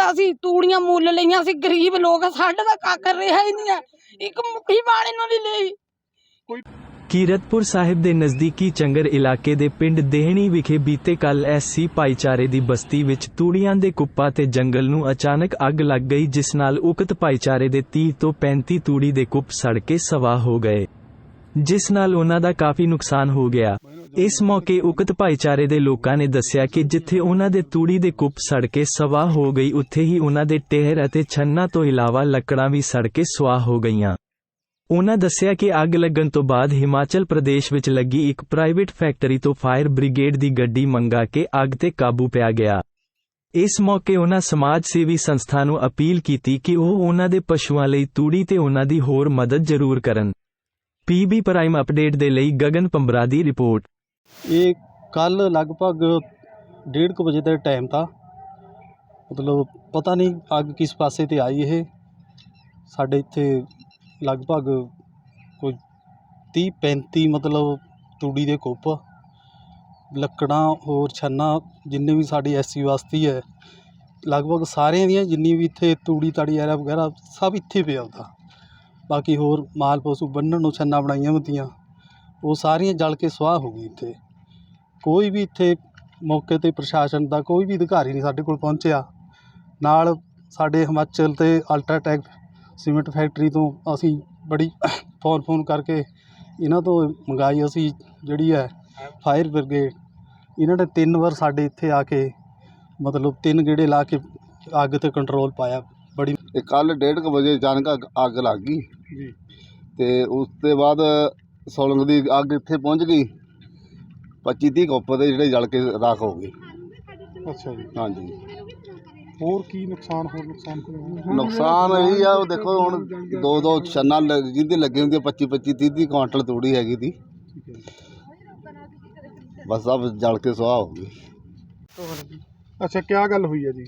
ਤਾਂ ਅਸੀਂ ਤੂੜੀਆਂ ਮੁੱਲ ਲਈਆਂ ਸੀ ਗਰੀਬ ਲੋਕ ਸਾਡਾ ਤਾਂ ਕੱਖ ਰਿਹਾ ਹੀ ਨਹੀਂ ਹੈ। ਇੱਕ ਮੁੱਠੀ ਪਾਣੀ ਨੂੰ ਨਹੀਂ ਲਈ। ਕੀਰਤਪੁਰ ਸਾਹਿਬ ਦੇ ਨਜ਼ਦੀਕੀ ਚੰਗਰ ਇਲਾਕੇ ਦੇ ਪਿੰਡ ਦੇਹਣੀ ਵਿਖੇ ਬੀਤੇ ਕੱਲ ਐਸਸੀ ਭਾਈਚਾਰੇ ਦੀ ਬਸਤੀ ਵਿੱਚ ਤੂੜੀਆਂ ਦੇ ਕੁੱਪਾਂ ਤੇ ਜੰਗਲ ਨੂੰ ਅਚਾਨਕ ਅੱਗ ਲੱਗ ਗਈ ਜਿਸ ਨਾਲ ਉਕਤ ਭਾਈਚਾਰੇ ਦੇ 30 ਤੋਂ 35 ਤੂੜੀ ਦੇ ਕੁੱਪ ਸੜ ਕੇ ਸਵਾਹ ਹੋ ਗਏ। ਜਿਸ ਨਾਲ ਉਹਨਾਂ ਦਾ ਕਾਫੀ ਨੁਕਸਾਨ ਹੋ ਗਿਆ। ਇਸ ਮੌਕੇ ਉਕਤ ਭਾਈਚਾਰੇ ਦੇ ਲੋਕਾਂ ਨੇ ਦੱਸਿਆ ਕਿ ਜਿੱਥੇ ਉਹਨਾਂ ਦੇ ਤੂੜੀ ਦੇ ਕੁੱਪ ਸੜ ਕੇ ਸਵਾਹ ਹੋ ਗਈ, ਉੱਥੇ ਹੀ ਉਹਨਾਂ ਦੇ ਟਹਿਰ ਅਤੇ ਛੰਨਾ ਤੋਂ ਇਲਾਵਾ ਲੱਕੜਾਂ ਵੀ ਸੜ ਕੇ ਸੁਆਹ ਹੋ ਗਈਆਂ। ਉਨ੍ਹਾਂ ਦੱਸਿਆ ਕਿ ਅੱਗ ਲੱਗਣ ਤੋਂ ਬਾਅਦ ਹਿਮਾਚਲ ਪ੍ਰਦੇਸ਼ ਵਿੱਚ ਲੱਗੀ ਇੱਕ ਪ੍ਰਾਈਵੇਟ ਫੈਕਟਰੀ ਤੋਂ ਫਾਇਰ ਬ੍ਰਿਗੇਡ ਦੀ ਗੱਡੀ ਮੰਗਾ ਕੇ ਅੱਗ ਤੇ ਕਾਬੂ ਪਿਆ ਗਿਆ। ਇਸ ਮੌਕੇ ਉਨ੍ਹਾਂ ਸਮਾਜ ਸੇਵੀ ਸੰਸਥਾ ਨੂੰ ਅਪੀਲ ਕੀਤੀ ਕਿ ਉਹ ਉਨ੍ਹਾਂ ਦੇ ਪਸ਼ੂਆਂ ਲਈ ਤੂੜੀ ਤੇ ਉਨ੍ਹਾਂ ਦੀ ਹੋਰ ਮਦਦ ਜ਼ਰੂਰ ਕਰਨ। ਪੀਬੀ ਪ੍ਰਾਈਮ ਅਪਡੇਟ ਦੇ ਲਈ ਗਗਨ ਪੰਬਰਾ ਦੀ ਰਿਪੋਰਟ। ਇਹ ਕੱਲ ਲਗਭਗ 1:30 ਵਜੇ ਦਾ ਟਾਈਮ ਤਾਂ। ਮਤਲਬ ਪਤਾ ਨਹੀਂ ਅੱਗ ਕਿਸ ਪਾਸੇ ਤੇ ਆਈ ਇਹ। ਸਾਡੇ ਇੱਥੇ ਲਗਭਗ ਕੋਈ 30 35 ਮਤਲਬ ਤੂੜੀ ਦੇ ਕੁੱਪ, ਲੱਕੜਾਂ ਹੋਰ ਛੰਨਾ ਜਿੰਨੇ ਵੀ ਸਾਡੀ ਐਸੀ ਬਸਤੀ ਹੈ ਲਗਭਗ ਸਾਰਿਆਂ ਦੀਆਂ ਜਿੰਨੀ ਵੀ ਇੱਥੇ ਤੂੜੀ ਤਾੜੀ ਐਰਾ ਵਗੈਰਾ ਸਭ ਇੱਥੇ ਪਿਆ ਹੁੰਦਾ। ਬਾਕੀ ਹੋਰ ਮਾਲ ਪਸ਼ੂ ਬੰਨ੍ਹਣ ਨੂੰ ਛੰਨਾ ਬਣਾਈਆਂ ਹੁੰਦੀਆਂ। ਉਹ ਸਾਰੀਆਂ ਜਲ ਕੇ ਸੁਆਹ ਹੋ ਗਈ ਇੱਥੇ। ਕੋਈ ਵੀ ਇੱਥੇ ਮੌਕੇ ਤੇ ਪ੍ਰਸ਼ਾਸਨ ਦਾ ਕੋਈ ਵੀ ਅਧਿਕਾਰੀ ਨਹੀਂ ਸਾਡੇ ਕੋਲ ਪਹੁੰਚਿਆ। ਨਾਲ ਸਾਡੇ ਹਿਮਾਚਲ ਤੇ ਅਲਟਰਾਟੈਕ ਸੀਮੈਂਟ ਫੈਕਟਰੀ ਤੋਂ ਅਸੀਂ ਬੜੀ ਫੋਨ ਫੋਨ ਕਰਕੇ ਇਹਨਾਂ ਤੋਂ ਮੰਗਾਈ ਅਸੀਂ ਜਿਹੜੀ ਹੈ ਫਾਇਰ ਬ੍ਰਿਗੇਡ ਇਹਨਾਂ ਨੇ ਤਿੰਨ ਵਾਰ ਸਾਡੇ ਇੱਥੇ ਆ ਕੇ ਮਤਲਬ ਤਿੰਨ ਗੇੜੇ ਲਾ ਕੇ ਅੱਗ ਤੇ ਕੰਟਰੋਲ ਪਾਇਆ। ਬੜੀ ਤੇ ਕੱਲ ਡੇਢ ਕੁ ਵਜੇ ਅਚਾਨਕ ਅੱਗ ਅੱਗ ਲੱਗ ਗਈ। ਜੀ। ਤੇ ਉਸ ਤੋਂ ਬਾਅਦ ਸੋਲੰਗ ਦੀ ਅੱਗ ਇੱਥੇ ਪਹੁੰਚ ਗਈ। 25 30 ਕੁੱਪ ਦੇ ਜਿਹੜੇ ਜਲ ਕੇ ਰਾਖ ਹੋ ਗਏ। ਅੱਛਾ ਜੀ। ਹਾਂਜੀ। ਹੋਰ ਕੀ ਨੁਕਸਾਨ ਹੋਰ ਨੁਕਸਾਨ ਕੋਈ ਨੁਕਸਾਨ ਇਹੀ ਆ ਉਹ ਦੇਖੋ ਹੁਣ ਦੋ ਦੋ ਛੰਨਾ ਲੱਗ- ਜਿਹਦੇ ਲੱਗੇ ਹੁੰਦੇ 25 25 30 30 ਕੁਆਂਟਲ ਤੂੜੀ ਹੈਗੀ ਦੀ ਬਸ ਸਭ ਜਲ ਕੇ ਸੁਆਹ ਹੋ ਗਈ ਅੱਛਾ ਕੀ ਗੱਲ ਹੋਈ ਹੈ ਜੀ?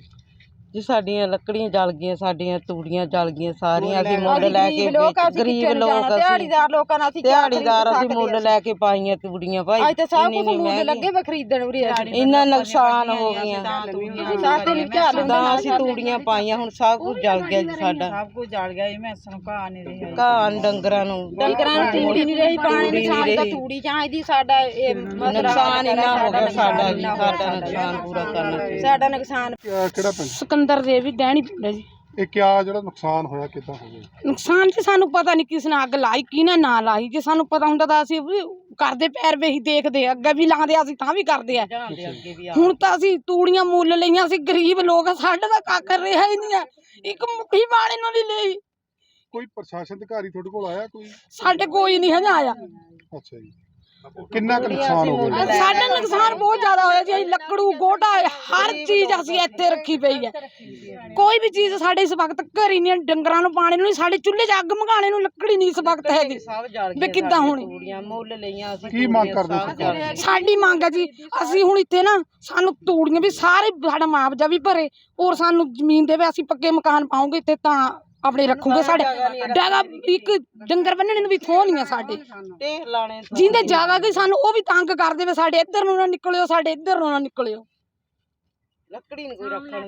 ਜੀ ਸਾਡੀਆਂ ਲੱਕੜੀਆਂ ਜਲ ਗਈਆਂ ਸਾਡੀਆਂ ਤੂੜੀਆਂ ਜਲ ਗਈਆਂ ਸਾਰੀਆਂ ਅਸੀਂ ਮੁੱਲ ਲੈ ਕੇ ਗਰੀਬ ਲੋਕ ਅਸੀਂ ਦਿਹਾੜੀਦਾਰ ਲੋਕਾਂ ਨਾਲ ਅਸੀਂ ਦਿਹਾੜੀਦਾਰ ਅਸੀਂ ਮੁੱਲ ਲੈ ਕੇ ਪਾਈਆਂ ਤੂੜੀਆਂ ਭਾਈ ਅੱਜ ਤਾਂ ਸਭ ਕੁਝ ਮੁੱਲ। ਲੱਗੇ ਵੇ ਖਰੀਦਣ ਉਰੇ ਅਸੀਂ। ਇੰਨਾ ਨੁਕਸਾਨ ਹੋ ਗਿਆ ਸਾਡੇ ਨਹੀਂ ਝਾਲ ਤਾਂ ਅਸੀਂ ਤੂੜੀਆਂ ਪਾਈਆਂ ਹੁਣ ਸਭ ਕੁਝ ਜਲ ਗਿਆ ਜੀ ਸਾਡਾ। ਸਭ ਕੁਝ ਜਲ ਗਿਆ ਜੀ ਮੈਂ ਸਾਨੂੰ ਘਾਹ ਨਹੀਂ ਰਿਹਾ ਘਾਹ ਡੰਗਰਾਂ ਨੂੰ। ਡੰਗਰਾਂ ਨੂੰ ਤੂੜੀ ਨਹੀਂ ਰਹੀ ਪਾਣੀ ਨਹੀਂ ਰਹੀ। ਤੂੜੀ ਚਾਹੀਦੀ ਸਾਡਾ ਇਹ ਨੁਕਸਾਨ ਇੰਨਾ ਹੋ ਗਿਆ ਸਾਡਾ ਜੀ ਸਾਡਾ ਨੁਕਸਾਨ ਪੂਰਾ ਕਰਨਾ ਚਾਹੀਦਾ। ਸਾਡਾ ਨੁਕਸਾਨ ਕਿਹੜਾ ਪਿੰਡ? ਸਿਕੰਦਰ ਦੇਵੀ ਡੈਣੀ ਪਿੰਡ ਜੀ। ਇਹ ਕਿਆ ਜਿਹੜਾ ਨੁਕਸਾਨ ਹੋਇਆ ਕਿੱਦਾਂ ਹੋ ਗਿਆ? ਨੁਕਸਾਨ ਜੀ ਸਾਨੂੰ ਪਤਾ ਨਹੀਂ ਕਿਸ ਨੇ ਅੱਗ ਲਾਈ ਕਿਹਨੇ ਨਾ ਲਾਈ। ਜੇ ਸਾਨੂੰ ਪਤਾ ਹੁੰਦਾ ਤਾਂ ਅਸੀਂ ਵੀ ਕਰਦੇ ਪੈਰ ਵੇ ਹੀ ਦੇਖਦੇ ਅੱਗੇ ਵੀ ਲਾਉਂਦੇ ਅਸੀਂ ਤਾਂ ਵੀ ਕਰਦੇ ਆ। ਵੀ ਹੁਣ ਤਾਂ ਅਸੀਂ ਤੂੜੀਆਂ ਮੁੱਲ ਲਈਆਂ ਸੀ ਗਰੀਬ ਲੋਕ ਆ, ਸਾਡਾ ਤਾਂ ਕੱਖ ਰਿਹਾ ਹੀ ਨਹੀਂ ਇੱਕ ਮੁੱਠੀ ਪਾਣੀ ਨੂੰ ਨਹੀਂ ਲਈ। ਕੋਈ ਪ੍ਰਸ਼ਾਸਨ ਅਧਿਕਾਰੀ ਤੁਹਾਡੇ ਕੋਲ ਆਇਆ ਕੋਈ? ਸਾਡੇ ਕੋਈ ਨਹੀਂ ਹਜੇ ਆਇਆ। ਅੱਛਾ ਜੀ। ਕਿੰਨਾ ਕੁ ਨੁਕਸਾਨ ਹੋ ਗਿਆ? ਸਾਡਾ ਨੁਕਸਾਨ ਬਹੁਤ ਜ਼ਿਆਦਾ ਹੋਇਆ ਜੀ ਅਸੀਂ ਲੱਕੜੂ ਗੋਟਾ ਹਰ ਚੀਜ਼ ਅਸੀਂ ਇੱਥੇ ਰੱਖੀ ਪਈ ਹੈ ਕੋਈ ਵੀ ਚੀਜ਼ ਸਾਡੇ ਇਸ ਵਕਤ ਘਰੀ ਨਹੀਂ ਡੰਗਰਾਂ ਨੂੰ ਪਾਣੀ ਨੂੰ ਨਹੀਂ ਸਾਡੇ ਚੁੱਲ੍ਹੇ 'ਚ ਅੱਗ ਮਗਾਣੇ ਨੂੰ ਲੱਕੜੀ ਨਹੀਂ ਇਸ ਵਕਤ ਹੈਗੀ ਵੀ ਕਿੱਦਾਂ ਹੋਣੀ? ਤੂੜੀਆਂ ਮੁੱਲ ਲਈਆਂ ਅਸੀਂ ਕੀ ਮੰਗ ਕਰਦੇ ਸਰਕਾਰ। ਸਾਡੀ ਮੰਗ ਹੈ ਜੀ ਅਸੀਂ ਹੁਣ ਇੱਥੇ ਨਾ ਸਾਨੂੰ ਤੂੜੀਆਂ ਵੀ ਸਾਰੇ ਸਾਡਾ ਮੁਆਵਜ਼ਾ ਵੀ ਭਰੇ ਔਰ ਸਾਨੂੰ ਜ਼ਮੀਨ ਦੇਵੇ ਅਸੀਂ ਪੱਕੇ ਮਕਾਨ ਪਾਉਂਗੇ ਇੱਥੇ ਤਾਂ ਆਪਣੇ ਰੱਖੂਗੇ ਸਾਡੇ। ਜਗ੍ਹਾ ਇੱਕ ਡੰਗਰ ਬੰਨਣ ਨੂੰ ਵੀ ਥੋਹ ਨਹੀਂ ਹੈ ਸਾਡੇ। ਢੇਰ ਲਾਣੇ ਜਿੰਦੇ ਜਗ੍ਹਾ ਗਈ ਸਾਨੂੰ ਉਹ ਵੀ ਤੰਗ ਕਰ ਦੇਵੇ ਸਾਡੇ ਇੱਧਰ ਨੂੰ ਨਾ ਨਿਕਲਿਓ ਸਾਡੇ ਇੱਧਰ ਨੂੰ ਨਾ ਨਿਕਲਿਓ। ਲੱਕੜੀ ਨੂੰ ਕੋਈ ਰੱਖਣ